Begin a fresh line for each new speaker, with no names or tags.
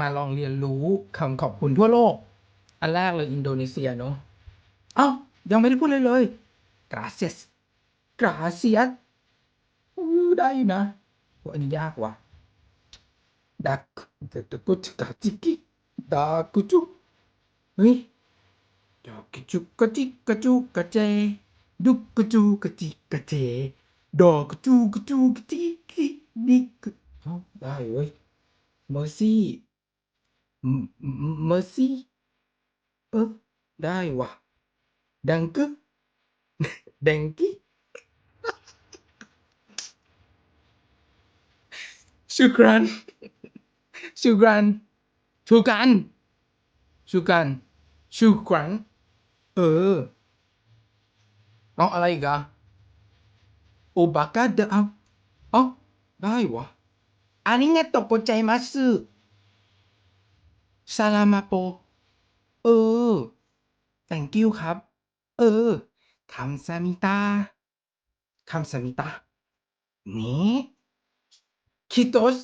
มาลองเรียนรู้คำขอบคุณทั่วโลก อันแรกเลยอินโดนีเซียเนาะเอ้ายังไม่ได้พูดเลยเลย gracias gracias อู้ได้นะโอ้อันนี้ยากว่ะดักตะตะกุจกะจิกิดากุจุเฮ้ยดากุจุกะจิกะจุกะเจดุกกะจูกะจิกะเจดอกกะจูกะจูกะจิกิดิกะเอ้าได้เว้ย mercy ม mercy เออได้ว่ะ ดังกึ แดงกิชูกรันชูกรันชูกันชูกันชูกรันเออเอาอะไรอีกอะโอบากาเดะเอาเอาได้วะอันนี้ไงตกใจมาสึ ซาลามาโป เออ thank you ครับ เออคำซามิตาคำซามิตานี่คิโตส